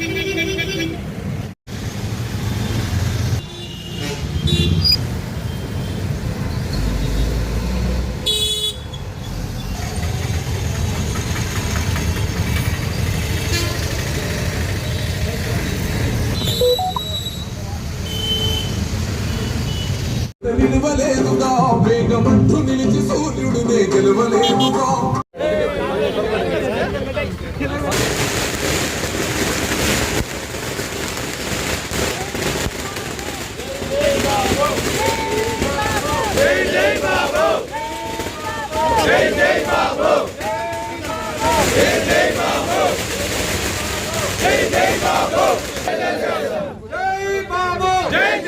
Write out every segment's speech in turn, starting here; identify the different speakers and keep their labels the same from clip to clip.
Speaker 1: Thank you.
Speaker 2: జై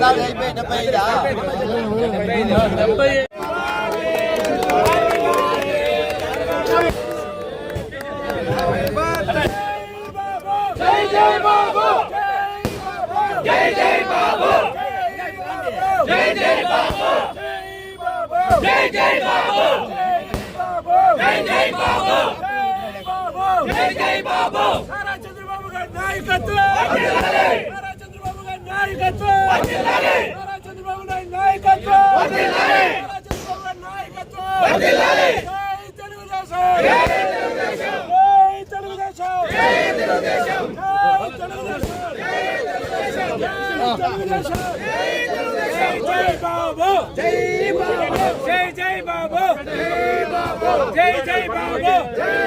Speaker 3: డెబ్బై నాలుగు అయిపోయి డెబ్బై ఐదా
Speaker 2: చంద్రబాబు గారి నాయకత్వం నారా చంద్రబాబు గారి నాయకత్వం నారా చంద్రబాబు గారి నాయకత్వం నారా చంద్రబాబు గారి నాయకత్వం జై తెలుగుదేశం జై తెలుగుదేశం జై తెలుగుదేశం జై తెలుగుదేశం జై తెలుగుదేశం జై బాబు. జై బాబు జై జై బాబు జై బాబు జై జై బాబు జై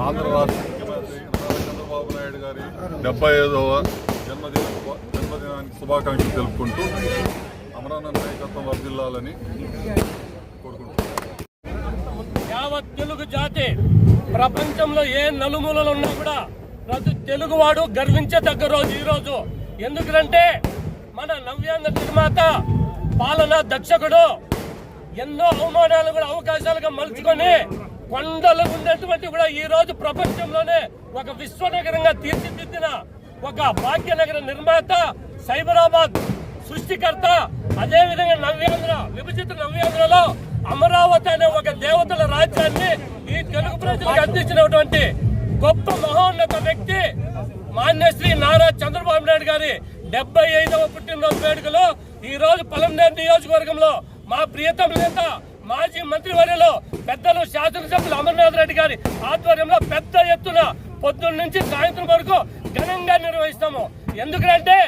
Speaker 4: ఆంధ్ర రాష్ట్ర ముఖ్యమంత్రి చంద్రబాబు నాయుడు గారి డెబ్బై ఐదవ శుభాకాంక్షలు తెలుపుకుంటూ అమరానంద నాయకత్వం వర్దిల్లాలని
Speaker 5: యావత్ తెలుగు జాతి ప్రపంచంలో ఏ నలుమూలలు ఉన్నా కూడా ప్రతి తెలుగువాడు గర్వించదగ్గ రోజు ఈ రోజు. ఎందుకంటే మన నవ్యాంగ నిర్మాత పాలన దక్షకుడు ఎన్నో అవమానాలు కూడా అవకాశాలుగా మలుచుకొని కొండలు ఉన్నటువంటి కూడా ఈ రోజు ప్రపంచంలోనే ఒక విశ్వనగరంగా తీర్చిదిద్దిన ఒక భాగ్యనగర నిర్మాత సైబరాబాద్ సృష్టికర్త అదే విధంగా నవ్యాంధ్ర విభజిత నవ్యాంధ్రలో అమరావతి అనే ఒక దేవతల రాజ్యాన్ని ఈ తెలుగు ప్రజలకు అందించినటువంటి గొప్ప మహోన్నత వ్యక్తి మాన్యశ్రీ నారా చంద్రబాబు నాయుడు గారి డెబ్బై ఐదవ పుట్టినరోజు వేడుకలో ఈ రోజు పలంనేరు నియోజకవర్గంలో మా ప్రియతమ నేత మాజీ మంత్రి వర్యలో పెద్దలు శాసనసభ్యులు అమర్నాథ్ రెడ్డి గారి ఆధ్వర్యంలో పెద్ద ఎత్తున పొద్దున్న నుంచి సాయంత్రం వరకు ఘనంగా నిర్వహిస్తాము. ఎందుకంటే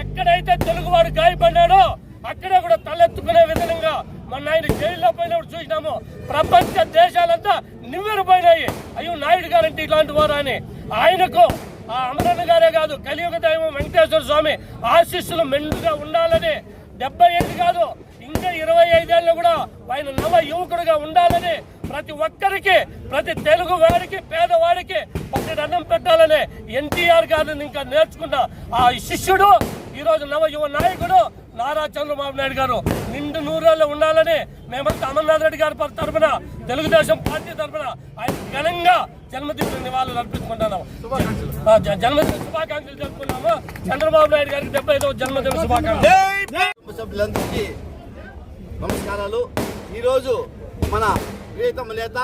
Speaker 5: ఎక్కడైతే తెలుగువాడు గాయపడ్డాడో అక్కడే కూడా తలెత్తుకునే విధంగా మన ఆయన జైల్లో పోయినప్పుడు చూసినాము. ప్రపంచ దేశాలంతా నివ్వెరపోయినాయి. అయ్యో నాయుడు గారంటే ఇలాంటి వారు అని ఆయనకు ఆ అమరన్న గారే కాదు కలియుగ దైవం వెంకటేశ్వర స్వామి ఆశీస్సులు మెండుగా ఉండాలని డెబ్బై ఏళ్ళు కాదు ఇంకా ఇరవై ఐదేళ్ళు కూడా ఆయన నవ యువకుడుగా ఉండాలని ప్రతి ఒక్కరికి ప్రతి తెలుగు వారికి పేదవాడికి ఒకటి అన్నం పెట్టాలని ఎన్టీఆర్ గారిని ఇంకా నేర్చుకున్న ఆ శిష్యుడు ఈ రోజు నవ యువ నాయకుడు నారా చంద్రబాబు నాయుడు గారు నిండు నూరేళ్ళు ఉండాలని మేమంతా అమర్నాథ్ రెడ్డి గారి తరఫున తెలుగుదేశం పార్టీ తరఫున ఆయన ఘనంగా జన్మదిన నివాళులు అర్పించుకుంటున్నాము జన్మదిన శుభాకాంక్షలు జరుపుకున్నాము చంద్రబాబు నాయుడు గారికి డెబ్బై ఐదవ జన్మదిన శుభాకాంక్షలు.
Speaker 3: సభ్యులందరికీ నమస్కారాలు. ఈరోజు మన ప్రియతమ నేత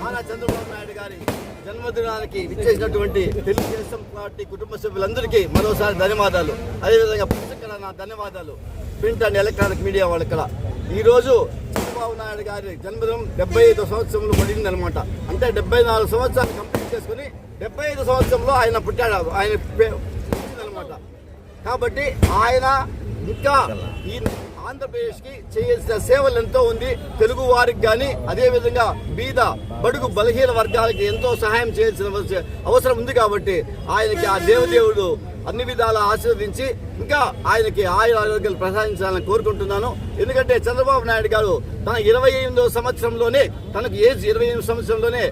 Speaker 3: నారా చంద్రబాబు నాయుడు గారి జన్మదినానికి విచ్చేసినటువంటి తెలుగుదేశం పార్టీ కుటుంబ సభ్యులందరికీ మరోసారి ధన్యవాదాలు. అదేవిధంగా పుస్తకాల నా ధన్యవాదాలు. ప్రింట్ అండ్ ఎలక్ట్రానిక్ మీడియా వాళ్ళకి ఈరోజు చంద్రబాబు నాయుడు గారి జన్మదినం డెబ్బై ఐదు సంవత్సరంలో పడింది అనమాట అంటే డెబ్బై నాలుగు సంవత్సరాలు కంప్లీట్ చేసుకుని డెబ్బై ఐదు సంవత్సరంలో ఆయన పుట్టాడు. ఆయన అనమాట కాబట్టి ఆయన ఇంకా ఈ ఆంధ్రప్రదేశ్కి చేయాల్సిన సేవలు ఎంతో ఉంది. తెలుగు వారికి కానీ అదేవిధంగా బీద బడుగు బలహీన వర్గాలకి ఎంతో సహాయం చేయాల్సిన అవసరం ఉంది కాబట్టి ఆయనకి ఆ దేవదేవుడు అన్ని విధాలా ఆశీర్వదించి ఇంకా ఆయనకి ఆయుర ఆరోగ్యాలు ప్రసాదించాలని కోరుకుంటున్నాను. ఎందుకంటే చంద్రబాబు నాయుడు గారు తన ఇరవై ఎనిమిదవ సంవత్సరంలోనే తనకు ఏజ్ ఇరవై ఎనిమిది సంవత్సరంలోనే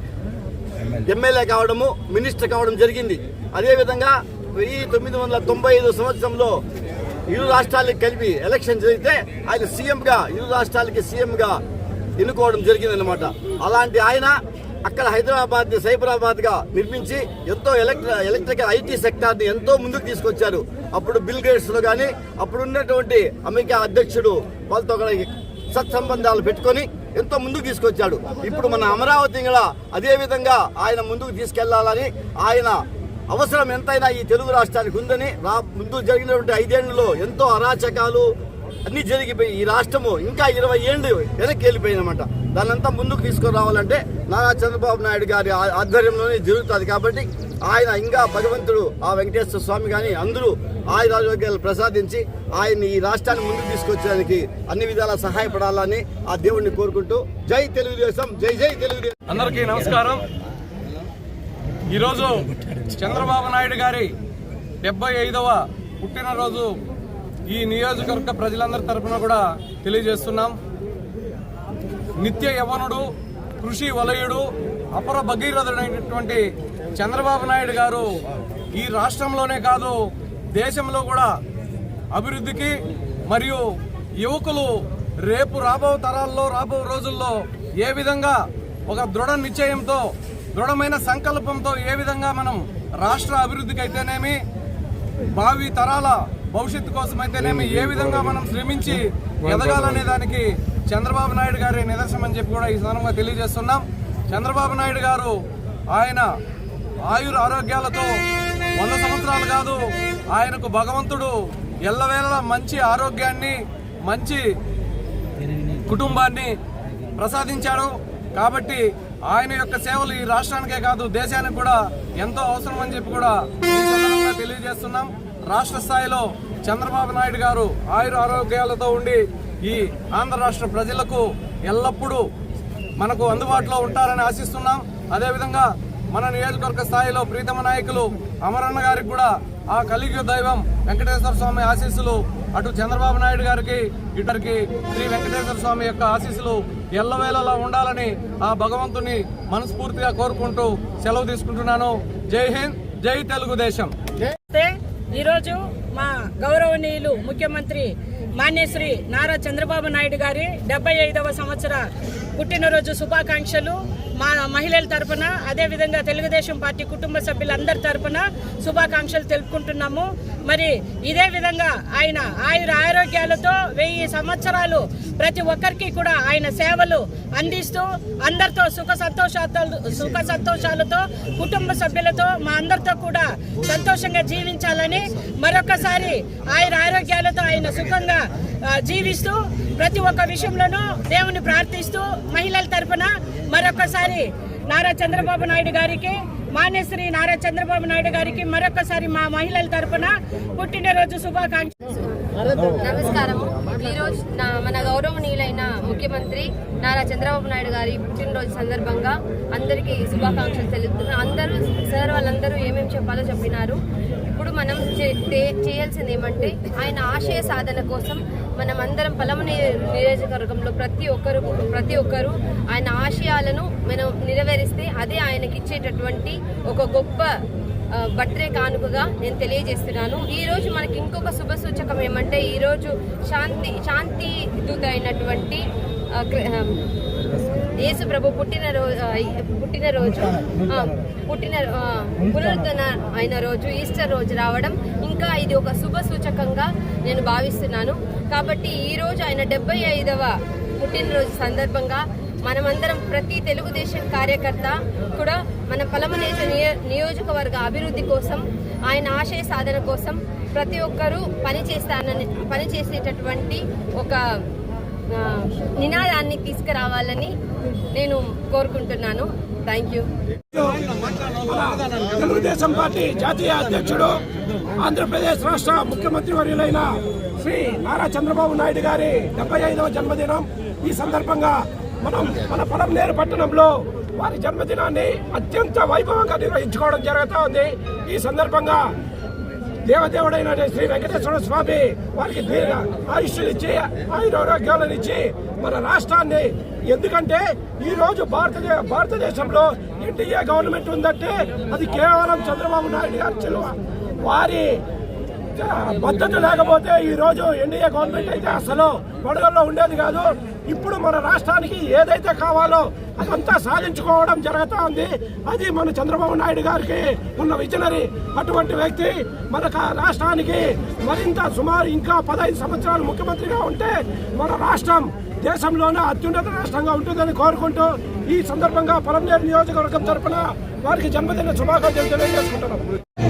Speaker 3: ఎమ్మెల్యే కావడము మినిస్టర్ కావడం జరిగింది. అదేవిధంగా వెయ్యి తొమ్మిది వందల తొంభై ఐదు సంవత్సరంలో ఇరు రాష్ట్రాలకి కలిపి ఎలక్షన్ జరిగితే ఆయన సీఎంగా ఇరు రాష్ట్రాలకి సీఎంగా ఎన్నుకోవడం జరిగిందనమాట అలాంటి ఆయన అక్కడ హైదరాబాద్ సైబరాబాద్గా నిర్మించి ఎంతో ఎలక్ట్ర ఎలక్ట్రికల్ ఐటీ సెక్టార్ని ఎంతో ముందుకు తీసుకొచ్చారు. అప్పుడు బిల్ గేట్స్లో కానీ అప్పుడు ఉన్నటువంటి అమెరికా అధ్యక్షుడు వాళ్ళతో సత్సంబంధాలు పెట్టుకొని ఎంతో ముందుకు తీసుకొచ్చాడు. ఇప్పుడు మన అమరావతి కూడా అదే విధంగా ఆయన ముందుకు తీసుకెళ్ళాలని ఆయన అవసరం ఎంతైనా ఈ తెలుగు రాష్ట్రానికి ఉందని రా ముందు జరిగినటువంటి ఐదేళ్ళలో ఎంతో అరాచకాలు అన్నీ జరిగిపోయి ఈ రాష్ట్రము ఇంకా ఇరవై ఏళ్ళు వెనక్కి వెళ్ళిపోయిందన్నమాట. దానంతా ముందుకు తీసుకురావాలంటే నారా చంద్రబాబు నాయుడు గారి ఆధ్వర్యంలోనే జరుగుతుంది కాబట్టి ఆయన ఇంకా భగవంతుడు ఆ వెంకటేశ్వర స్వామి కానీ అందరూ ఆయుర ఆరోగ్యాలు ప్రసాదించి ఆయన్ని ఈ రాష్ట్రాన్ని ముందుకు తీసుకొచ్చడానికి అన్ని విధాలా సహాయపడాలని ఆ దేవుణ్ణి కోరుకుంటూ జై తెలుగుదేశం జై జై తెలుగుదేశం.
Speaker 6: అందరికీ నమస్కారం. ఈరోజు చంద్రబాబు నాయుడు గారి డెబ్బై ఐదవ పుట్టినరోజు ఈ నియోజకవర్గ ప్రజలందరి తరఫున కూడా తెలియజేస్తున్నాం. నిత్య యవనుడు కృషి వలయుడు అపర భగీరథుడైనటువంటి చంద్రబాబు నాయుడు గారు ఈ రాష్ట్రంలోనే కాదు దేశంలో కూడా అభివృద్ధికి మరియు యువకులు రేపు రాబో తరాల్లో రాబో రోజుల్లో ఏ విధంగా ఒక దృఢ నిశ్చయంతో దృఢమైన సంకల్పంతో ఏ విధంగా మనం రాష్ట్ర అభివృద్ధికి అయితేనేమి భావి తరాల భవిష్యత్తు కోసం అయితేనేమి ఏ విధంగా మనం శ్రమించి ఎదగాలనే దానికి చంద్రబాబు నాయుడు గారి నిదర్శనం అని చెప్పి కూడా ఈ సందర్భంగా తెలియజేస్తున్నాం. చంద్రబాబు నాయుడు గారు ఆయన ఆయుర ఆరోగ్యాలతో వంద సంవత్సరాలు కాదు ఆయనకు భగవంతుడు ఎల్లవేళలా మంచి ఆరోగ్యాన్ని మంచి కుటుంబాన్ని ప్రసాదించాడు. కాబట్టి ఆయన యొక్క సేవలు ఈ రాష్ట్రానికే కాదు దేశానికి కూడా ఎంతో అవసరం అని చెప్పి కూడా తెలియజేస్తున్నాం. రాష్ట్ర స్థాయిలో చంద్రబాబు నాయుడు గారు ఆయుర ఆరోగ్యాలతో ఉండి ఈ ఆంధ్ర రాష్ట్ర ప్రజలకు ఎల్లప్పుడూ మనకు అందుబాటులో ఉంటారని ఆశిస్తున్నాం. అదేవిధంగా మన నియోజకవర్గ స్థాయిలో ప్రీతమ నాయకులు అమరన్న గారికి కూడా ఆ కలియుగ దైవం వెంకటేశ్వర స్వామి ఆశీస్సులు అటు చంద్రబాబు నాయుడు గారికి ఇటరికి శ్రీ వెంకటేశ్వర స్వామి యొక్క ఆశీస్సులు ఎల్లవేళలా ఉండాలని ఆ భగవంతుని మనస్ఫూర్తిగా కోరుకుంటూ సెలవు తీసుకుంటున్నాను. జై హింద్ జై తెలుగుదేశం
Speaker 7: అయితే ఈరోజు మా గౌరవనీయులు ముఖ్యమంత్రి మాన్యశ్రీ నారా చంద్రబాబు నాయుడు గారి డెబ్బై ఐదవ సంవత్సర పుట్టినరోజు శుభాకాంక్షలు మా మహిళల తరపున అదేవిధంగా తెలుగుదేశం పార్టీ కుటుంబ సభ్యులందరి తరపున శుభాకాంక్షలు తెలుపుకుంటున్నాము. మరి ఇదే విధంగా ఆయన ఆయుర ఆరోగ్యాలతో వెయ్యి సంవత్సరాలు ప్రతి ఒక్కరికి కూడా ఆయన సేవలు అందిస్తూ అందరితో సుఖ సంతోషాలు సుఖ సంతోషాలతో కుటుంబ సభ్యులతో మా అందరితో కూడా సంతోషంగా జీవించాలని మరొకసారి ఆయన ఆరోగ్యాలతో ఆయన సుఖంగా జీవిస్తూ ప్రతి ఒక్క విషయంలోనూ దేవుని ప్రార్థిస్తూ మహిళల తరపున మరొకసారి నారా చంద్రబాబు నాయుడు గారికి మాన్యశ్రీ నారా చంద్రబాబు నాయుడు గారికి మరొకసారి మా మహిళల తరపున పుట్టినరోజు శుభాకాంక్షలు.
Speaker 8: నమస్కారము ఈరోజు నా మన గౌరవనీయులైన ముఖ్యమంత్రి నారా చంద్రబాబు నాయుడు గారి పుట్టినరోజు సందర్భంగా అందరికీ శుభాకాంక్షలు తెలుపుతున్నాను అందరూ సార్ వాళ్ళందరూ ఏమేమి చెప్పాలో చెప్పినారు. ఇప్పుడు మనం చే- చేయాల్సింది ఏమంటే ఆయన ఆశయ సాధన కోసం మనం అందరం పలమని నియోజకవర్గంలో ప్రతి ఒక్కరు ప్రతి ఒక్కరు ఆయన ఆశయాలను మనం నెరవేరిస్తే అదే ఆయనకి ఇచ్చేటటువంటి ఒక గొప్ప ఆ, బర్త్డే కానుకగా నేను తెలియజేస్తున్నాను. ఈరోజు మనకి ఇంకొక శుభ సూచకం ఏమంటే ఈరోజు శాంతి శాంతి దూత అయినటువంటి యేసు ప్రభు పుట్టినరోజు పుట్టినరోజు పుట్టిన పునరుద్ధరణ అయిన రోజు ఈస్టర్ రోజు రావడం ఇంకా ఇది ఒక శుభ సూచకంగా నేను భావిస్తున్నాను. కాబట్టి ఈ రోజు ఆయన డెబ్బై ఐదవ పుట్టినరోజు సందర్భంగా మనమందరం ప్రతి తెలుగుదేశం కార్యకర్త కూడా మన పలమనేజ నియోజకవర్గ అభివృద్ధి కోసం ఆయన ఆశయ సాధన కోసం ప్రతి ఒక్కరూ పనిచేస్తానని పనిచేసేటటువంటి ఒక నినాదాన్ని తీసుకురావాలని నేను కోరుకుంటున్నాను. థ్యాంక్ యూ
Speaker 2: తెలుగుదేశం పార్టీ జాతీయ అధ్యక్షుడు ఆంధ్రప్రదేశ్ రాష్ట్ర ముఖ్యమంత్రి వర్యులైన శ్రీ నారా చంద్రబాబు నాయుడు గారి డెబ్బై ఐదవ జన్మదినం. ఈ సందర్భంగా మనం మన పొలంనేరు పట్టణంలో వారి జన్మదినాన్ని అత్యంత వైభవంగా నిర్వహించుకోవడం జరుగుతూ ఉంది ఈ సందర్భంగా దేవదేవుడైన శ్రీ వెంకటేశ్వర స్వామి వారికి దీర్ఘ ఆయుష్నిచ్చి ఆయురారోగ్యాలను ఇచ్చి మన రాష్ట్రాన్ని. ఎందుకంటే ఈరోజు భారతదే భారతదేశ భారతదేశంలో ఎన్డీఏ గవర్నమెంట్ ఉందంటే అది కేవలం చంద్రబాబు నాయుడు గారి చెలువ. వారి మద్దతు లేకపోతే ఈ రోజు ఎన్డీఏ గవర్నమెంట్ అయితే అసలు గొడవల్లో ఉండేది కాదు. ఇప్పుడు మన రాష్ట్రానికి ఏదైతే కావాలో అదంతా సాధించుకోవడం జరుగుతూ ఉంది అది మన చంద్రబాబు నాయుడు గారికి ఉన్న విజనరీ. అటువంటి వ్యక్తి మన రాష్ట్రానికి మరింత సుమారు ఇంకా పదహైదు సంవత్సరాలు ముఖ్యమంత్రిగా ఉంటే మన రాష్ట్రం దేశంలోనే అత్యున్నత రాష్ట్రంగా ఉంటుందని కోరుకుంటూ ఈ సందర్భంగా పొలంనేరు నియోజకవర్గం తరఫున వారికి జన్మదిన శుభాకాంక్షలు తెలియజేసుకుంటున్నాం.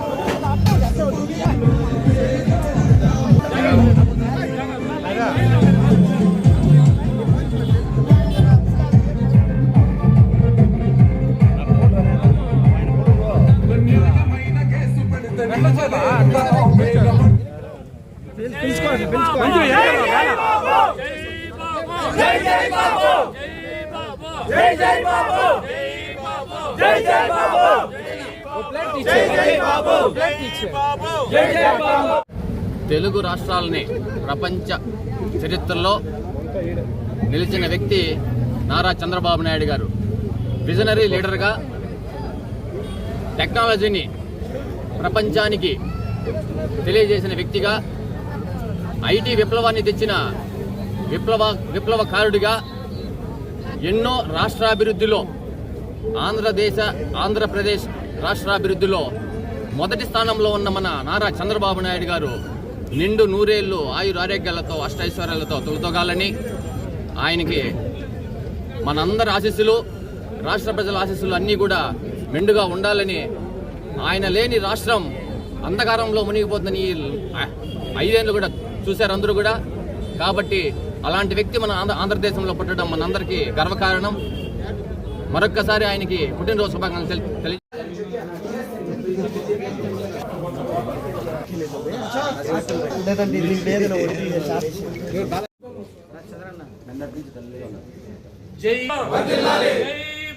Speaker 5: జై జై బాబు. జై జై బాబు. జై జై బాబు. జై జై బాబు. జై జై బాబు.
Speaker 9: తెలుగు రాష్ట్రాలని ప్రపంచ చరిత్రలో నిలిచిన వ్యక్తి నారా చంద్రబాబు నాయుడు గారు. విజనరీ లీడర్గా టెక్నాలజీని ప్రపంచానికి తెలియజేసిన వ్యక్తిగా ఐటీ విప్లవాన్ని తెచ్చిన విప్లవ విప్లవకారుడిగా ఎన్నో రాష్ట్రాభివృద్ధిలో ఆంధ్రదేశ ఆంధ్రప్రదేశ్ రాష్ట్రాభివృద్ధిలో మొదటి స్థానంలో ఉన్న మన నారా చంద్రబాబు నాయుడు గారు నిండు నూరేళ్ళు ఆయుర ఆరోగ్యాలతో అష్టైశ్వర్యాలతో తొలతొగాలని ఆయనకి మనందరి ఆశీస్సులు రాష్ట్ర ప్రజల ఆశీస్సులు అన్నీ కూడా మెండుగా ఉండాలని ఆయన లేని రాష్ట్రం అంధకారంలో మునిగిపోతుందని ఈ ఐదేళ్ళు కూడా చూశారు అందరూ కూడా. కాబట్టి అలాంటి వ్యక్తి మన ఆంధ్ర ఆంధ్రదేశంలో పుట్టడం మనందరికీ గర్వకారణం. మరొక్కసారి ఆయనకి పుట్టినరోజు శుభాకాంక్షలు తెలి- తెలియ
Speaker 5: జై జై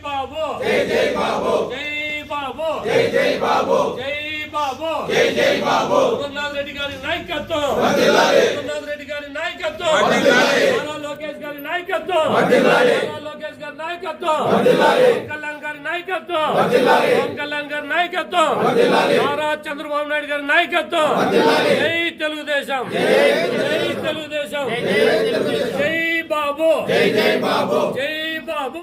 Speaker 5: బాబు. జై జై బాబు. జై బాబు. జై జై బాబు. జై బాబు. జై జై బాబు. రఘునాథ్ రెడ్డి గారి నాయకత్వం. రఘునాథ్ రెడ్డి గారి నాయకత్వం. నారా లోకేష్ గారి నాయకత్వం. నారా లోకేష్ గారి నాయకత్వం. పవన్ కళ్యాణ్ గారి నాయకత్వం. పవన్ కళ్యాణ్ గారి నాయకత్వం. నారా చంద్రబాబు నాయుడు గారి నాయకత్వం. జై తెలుగుదేశం. జై తెలుగుదేశం. జై బాబు. జై జై బాబు. జై బాబు.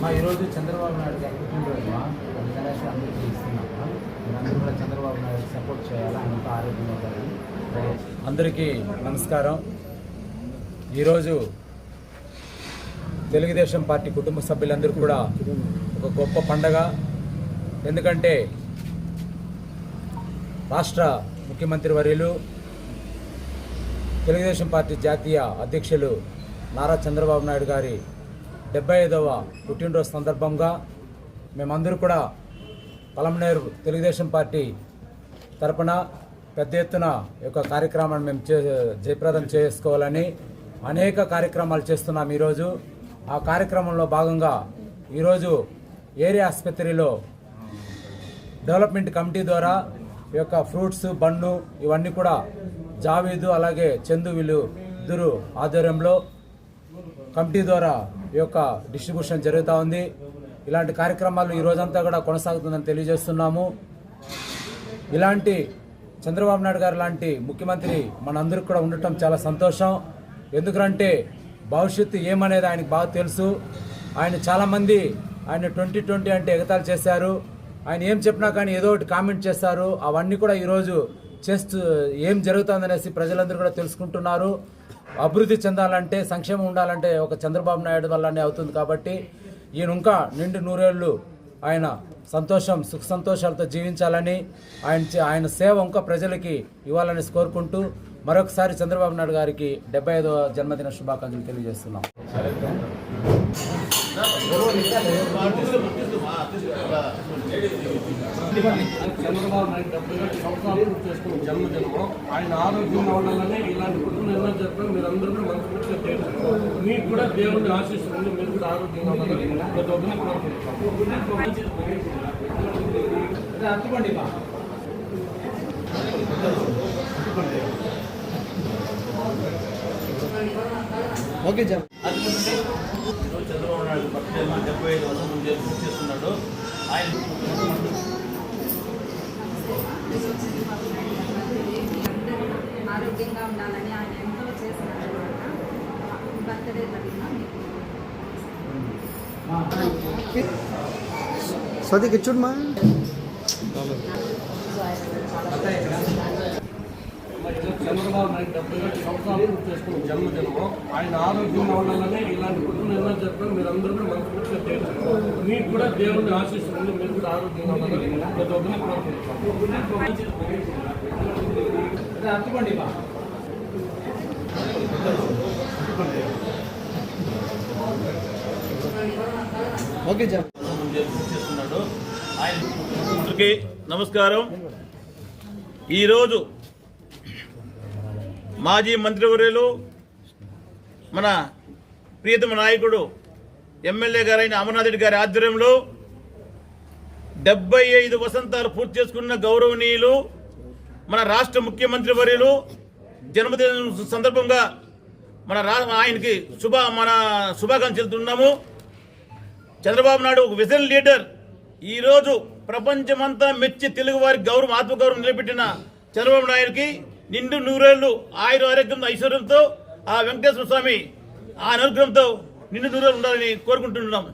Speaker 10: మా ఈరోజు చంద్రబాబు నాయుడు గారి పుట్టినరోజు అందరికీ ఇస్తున్నాము. అందరూ కూడా చంద్రబాబు నాయుడు సపోర్ట్ చేయాలి. అంత ఆరోగ్యంగా అందరికీ నమస్కారం. ఈరోజు తెలుగుదేశం పార్టీ కుటుంబ సభ్యులందరూ కూడా ఒక గొప్ప పండగ. ఎందుకంటే రాష్ట్ర ముఖ్యమంత్రి వర్యులు తెలుగుదేశం పార్టీ జాతీయ అధ్యక్షులు నారా చంద్రబాబు నాయుడు గారి డెబ్బై ఐదవ పుట్టినరోజు సందర్భంగా మేమందరూ కూడా పలమనేరు తెలుగుదేశం పార్టీ తరపున పెద్ద ఎత్తున యొక్క కార్యక్రమాన్ని మేము చే జయప్రదం చేసుకోవాలని అనేక కార్యక్రమాలు చేస్తున్నాం ఈరోజు. ఆ కార్యక్రమంలో భాగంగా ఈరోజు ఏరియా ఆసుపత్రిలో డెవలప్మెంట్ కమిటీ ద్వారా ఈ యొక్క ఫ్రూట్స్ బన్ను ఇవన్నీ కూడా జావీదు అలాగే చందు వీళ్ళు ఇద్దరు ఆధ్వర్యంలో కమిటీ ద్వారా ఈ యొక్క డిస్ట్రిబ్యూషన్ జరుగుతూ ఉంది. ఇలాంటి కార్యక్రమాలు ఈ రోజంతా కూడా కొనసాగుతుందని తెలియజేస్తున్నాము. ఇలాంటి చంద్రబాబు నాయుడు గారు లాంటి ముఖ్యమంత్రి మనందరికి కూడా ఉండటం చాలా సంతోషం. ఎందుకంటే భవిష్యత్తు ఏమనేది ఆయనకు బాగా తెలుసు. ఆయన చాలామంది ఆయన ట్వంటీ ట్వంటీ అంటే ఎగతాలు చేశారు. ఆయన ఏం చెప్పినా కానీ ఏదో ఒకటి కామెంట్ చేస్తారు. అవన్నీ కూడా ఈరోజు చేస్తూ ఏం జరుగుతుందనేసి ప్రజలందరూ కూడా తెలుసుకుంటున్నారు. అభివృద్ధి చెందాలంటే సంక్షేమం ఉండాలంటే ఒక చంద్రబాబు నాయుడు వల్లనే అవుతుంది కాబట్టి ఈయన ఇంకా నిండు నూరేళ్ళు ఆయన సంతోషం సుఖ సంతోషాలతో జీవించాలని ఆయన చే- ఆయన సేవ ఇంకా ప్రజలకి ఇవ్వాలని కోరుకుంటూ మరొకసారి చంద్రబాబు నాయుడు గారికి డెబ్బై ఐదవ జన్మదిన శుభాకాంక్షలు తెలియజేస్తున్నాం.
Speaker 5: చంద్రబాబు నాయుడు డెబ్బై ఐదు సంవత్సరాలు పూర్తి చేసుకున్న జన్మదినము. ఆయన ఆరోగ్యంగా ఉండాలని ఇలాంటి కుటుంబం కూడా మనస్ఫూర్తిగా చేయండి మీకు కూడా దేవుడిని ఆశిస్తుంది మీరు కూడా ఆరోగ్యంగా ఉండాలని ప్రతి ఒక్కరిని కోరుకుంటున్నాం
Speaker 11: చంద్రబాబు నాయుడు బర్త్డే డెబ్బై ఐదు వసంతం చేస్తున్నాడు ఆయన
Speaker 12: ఆరోగ్యంగా ఉండాలని ఆయన ఎంతో చేస్తున్నారు బర్త్డే
Speaker 13: స్వదికి చూడమా
Speaker 5: చంద్రబాబు నాయుడు డెబ్బై ఐదు సంవత్సరాలు గుర్తు చేసుకున్న. జన్మదినము. ఆయన ఆరోగ్యంగా ఉండాలని ఇలాంటి కుటుంబం ఎన్నో చెప్పారు మీరందరూ కూడా మనస్ఫూర్తిగా చేయండి మీకు కూడా దేవుడిని ఆశిస్తుంది మీరు కూడా ఆరోగ్యంగా ఉండాలని ప్రతి ఒక్కరిని కోరుకుంటున్నాం
Speaker 10: అర్థమండి
Speaker 13: ఓకే
Speaker 11: చేస్తున్నాడు. ఆయన నమస్కారం. ఈరోజు మాజీ మంత్రివర్యులు మన ప్రియతమ నాయకుడు ఎమ్మెల్యే గారైన అమర్నాథ్ రెడ్డి గారి ఆధ్వర్యంలో డెబ్బై ఐదు వసంతాలు పూర్తి చేసుకున్న గౌరవనీయులు మన రాష్ట్ర ముఖ్యమంత్రి వర్యులు జన్మదినం సందర్భంగా మన రా ఆయనకి శుభ మన శుభాకాంక్షలు తెలుపుతున్నాము. చంద్రబాబు నాయుడు ఒక విజన్ లీడర్. ఈరోజు ప్రపంచమంతా మెచ్చి తెలుగు వారి గౌరవం ఆత్మగౌరవం నిలబెట్టిన చంద్రబాబు నాయుడుకి నిండు నూరేళ్ళు ఆయుర ఆరోగ్యం ఐశ్వర్యంతో ఆ వెంకటేశ్వర స్వామి ఆ అనుగ్రహంతో నిండు నూరేళ్ళు ఉండాలని కోరుకుంటున్నాం.